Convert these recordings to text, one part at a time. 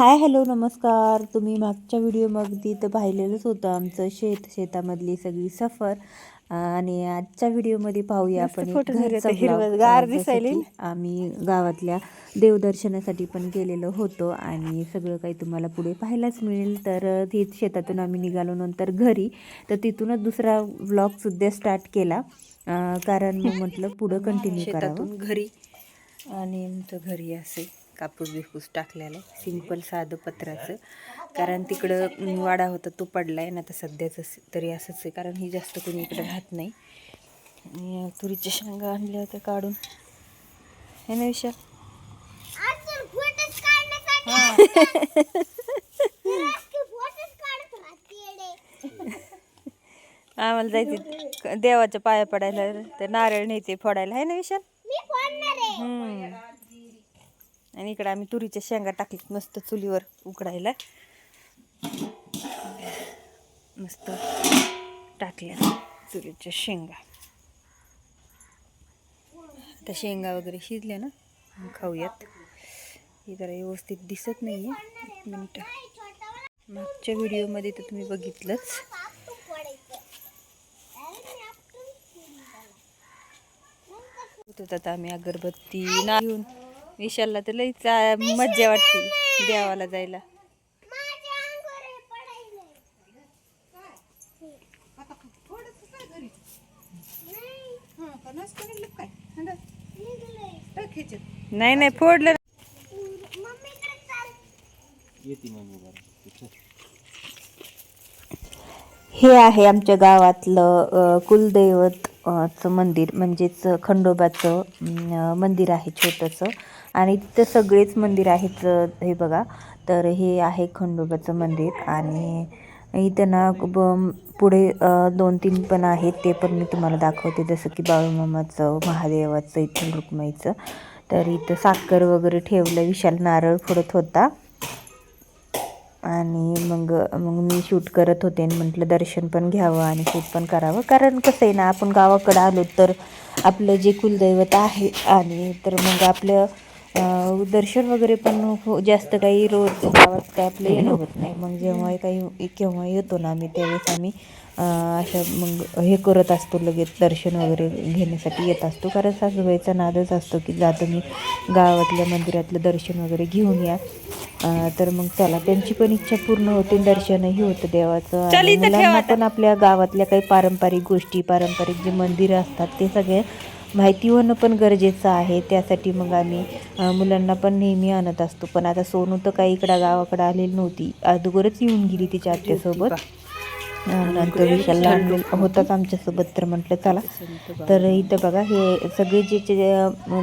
Hi hello नमस्कार. तुम्ही मागच्या व्हिडिओमध्ये तर पाहिलेलंच होतं आमचं शेत शेतामधली सगळी सफर. आणि आजच्या व्हिडिओमध्ये पाहूया आपण आम्ही गावातल्या देवदर्शनासाठी पण गेलेलो होतो आणि सगळं काही तुम्हाला पुढे पाहायलाच मिळेल. तर तीच शेतातून आम्ही निघालो नंतर घरी. तर तिथूनच दुसरा व्लॉग सुद्धा स्टार्ट केला. कारण मग म्हटलं पुढं कंटिन्यू करावं. शेतातून घरी. आणि आमचं घरी असे. कापूस बिपूस टाकलेला आहे. सिंपल साधं पत्राचं. कारण तिकडं वाडा होता तो पडलाय. ना तर सध्याच तरी असंच आहे. कारण ही जास्त कोणी इकडे राहत नाही. आणि तुरीच्या शेंगा आणल्या होत्या काढून. हे ना विशाल? आम्हाला जायचे देवाच्या पाया पडायला. ते नारळ न्यायचे फोडायला. आहे ना विशाल? हम्म. आणि इकडे आम्ही तुरीच्या शेंगा टाकल्यात मस्त चुलीवर उकडायला. मस्त टाकल्या चुलीच्या शेंगा. त्या शेंगा वगैरे शिजल्या ना खाऊयात. हे जरा व्यवस्थित दिसत नाही आहे एक मिनटं. मागच्या व्हिडिओमध्ये तर तुम्ही बघितलंच. होत आता आम्ही अगरबत्ती ना घेऊन विशालला तर लईच आ, मज्जा वाटते देवाला जायला. नाही नाही फोडलं हे आहे आमच्या गावातलं कुलदैवत. चं मंदिर म्हणजेच खंडोबाचं मंदिर आहे छोटंसं. आणि तिथं सगळेच मंदिर आहेत हे बघा. तर हे आहे खंडोबाचं मंदिर आणि इथं ना ब- पुढे दोन तीन पण आहेत ते पण मी तुम्हाला दाखवते. जसं की बाळूमामाचं महादेवाचं इथं रुक्माईचं तर इथं साखर वगैरे ठेवलं विशाल नारळ फोडत होता. आणि मग मग मी शूट करत होते आणि म्हटलं दर्शन पण घ्यावं आणि शूट पण करावं. कारण कसं आहे ना आपण गावाकडं आलो तर आपलं जे कुलदैवत आहे आणि तर मग आपलं दर्शन वगैरे पण हो जास्त काही रोज गावात काय आपलं येणं होत नाही. मग जेव्हा काही केव्हा येतो ना आम्ही त्यावेळेस आम्ही अशा मग हे करत असतो लगेच दर्शन वगैरे घेण्यासाठी येत असतो. कारण सासूबाईचा नादच असतो की जातो मी गावातल्या मंदिरातलं दर्शन वगैरे घेऊन या. तर मग चला त्यांची पण इच्छा पूर्ण होते दर्शनही होतं देवाचं. मुलांना. पण आपल्या गावातल्या काही पारंपरिक गोष्टी पारंपरिक जे मंदिरं असतात ते सगळे माहिती होणं पण गरजेचं आहे. त्यासाठी मग आम्ही अं, मुलांना पण नेहमी आणत असतो. पण आता सोनू तर काही इकडं गावाकडं आलेली नव्हती. अगोदरच येऊन गेली तिच्या आत्यासोबत. नंतर विशालला होताच आमच्यासोबत तर म्हटलं चला. तर इथं बघा हे सगळे जे जे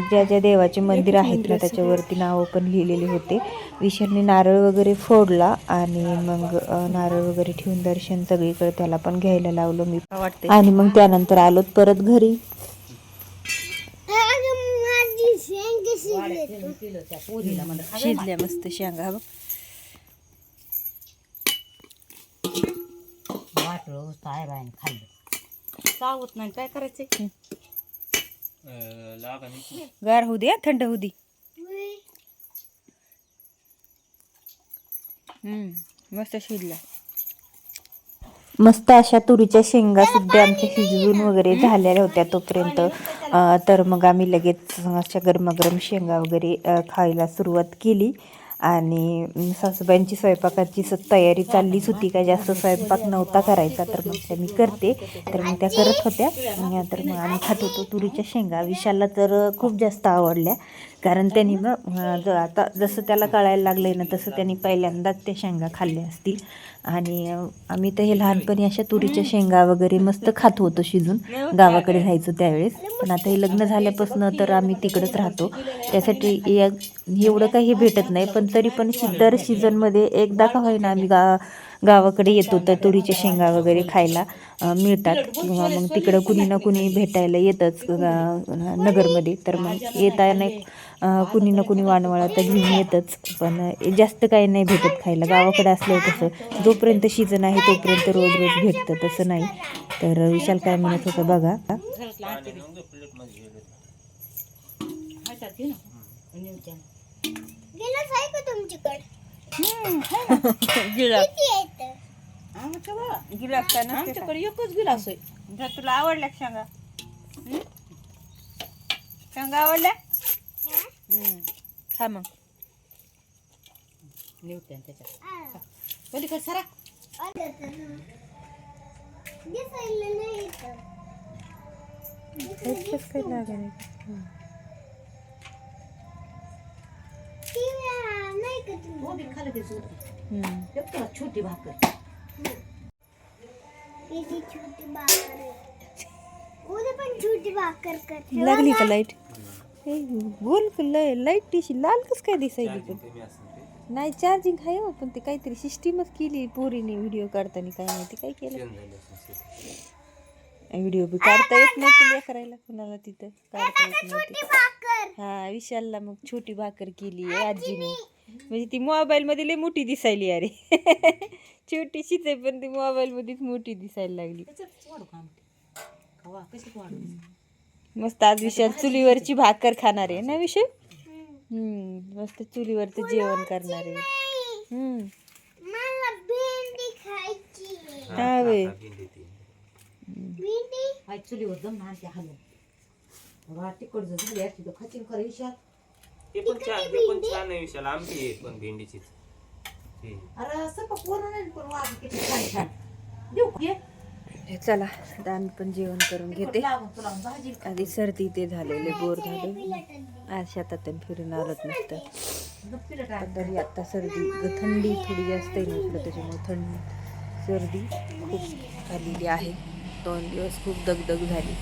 ज्या ज्या देवाचे मंदिर आहेत ना त्याच्यावरती नावं पण लिहिलेले होते. विशालने नारळ वगैरे फोडला आणि मग नारळ वगैरे ठेवून दर्शन सगळीकडे त्याला पण घ्यायला लावलं मी. वाटते आणि मग त्यानंतर आलो परत घरी. शिजल्या मस्त शेंगा बघ. काय बाईन खाल्लं चावत नाही काय करायचं गार होऊ दे हा, थंड होऊ दे. हम्म मस्त शिजला. मस्त अशा तुरीच्या शेंगा सुद्धा आमच्या शिजवून वगैरे झालेल्या होत्या तोपर्यंत. अं, तर मग आम्ही लगेच अशा गरमागरम शेंगा वगैरे खायला सुरुवात केली. आणि सासूबाईंची स्वयंपाकाची स तयारी चाललीच होती काय जास्त स्वयंपाक नव्हता करायचा तर मग त्या मी करते. तर मग त्या करत होत्या. तर मग आम्ही खात होतो तुरीच्या शेंगा. विशालला तर खूप जास्त आवडल्या. कारण त्यांनी मग ज- आता जसं त्याला कळायला लागलंय ना तसं त्यांनी पहिल्यांदाच त्या शेंगा खाल्ल्या असतील. आणि आम्ही तर हे लहानपणी अशा तुरीच्या शेंगा वगैरे मस्त खात होतो शिजून. गावाकडे राहायचो त्यावेळेस. पण आता हे लग्न झाल्यापासून तर आम्ही तिकडंच राहतो. त्यासाठी या- एवढं काही भेटत नाही पण तरी पण शि- दर सीझनमध्ये एकदा का होईना आम्ही गा गावाकडे येतो तर तुरीच्या शेंगा वगैरे खायला मिळतात. किंवा मग तिकडं कुणी ना कुणी भेटायला येतच गा- नगरमध्ये. तर मग येताना कुणी ना कुणी वानवळा तर घेऊन येतच. पण जास्त काही नाही भेटत खायला. गावाकडे असल्यावर कसं जोपर्यंत सीझन आहे तोपर्यंत रोज रोज भेटतं तसं नाही. तर विशाल काय म्हणत होतं बघा. तुमच्याकडे? आमच्या बा गिलास का नसते का? आमच्याकडे एकच गिलास आहे जर तुला आवडल्या का शेंगा हं? शेंगा आवडल्या हं. खा मग निवते त्याच्यात पलीकडे सरा तो खाली जोड. हं. छोटी भाकर उद्या पण छोटी भाकर कर. लागली का लाइट बोल लाइट टीशी लाल कस काय दिसायली पण? नाही चार्जिंग आहे हो, पण ते काहीतरी सिस्टीमच केली पोरीने व्हिडिओ काढताना काय माहिती काय केलं? व्हिडिओ बी काढता येत नाही तुला करायला कुणाला तिथं काढता येत नव्हती. भाकर! हा विशालला मग छोटी भाकर केली आजीने. म्हणजे ती मोबाईल मध्ये लय मोठी दिसायली अरे. छोटीशीच आहे पण ती मोबाईल मध्येच मोठी दिसायला लागली. त्याच्यात वाढू का आमटी खवा कशात वाढू मस्त आज विशाल चुलीवरची भाकर खाणार आहे ना विषय हम्म मस्त चुलीवरचं जेवण करणार आहे. हम्म. मला भेंडी खायची. हा वे. भेंडी चुलीवर दम वा तिकड जर झाली असती तर खाचीन खरं विशाल. ते पण छान ते पण छान आहे विशाल. आमची आहे पण भेंडीचीच. अरे सपक वरून नाही पण वाज किती छान छान. देऊ का? ये. चला आता आम्ही पण जेवण करून घेते. लागून तुला भाजी. आधी सर्दी ते झालेले बोर झाले. आज शेतातून फिरून आलोच नसतं. तरी आता सर्दी थंडी थोडी जास्त आहे ना इकडं त्याच्यामुळे थंडी सर्दी खूप झालेली आहे. दोन दिवस खूप दगदग झाली.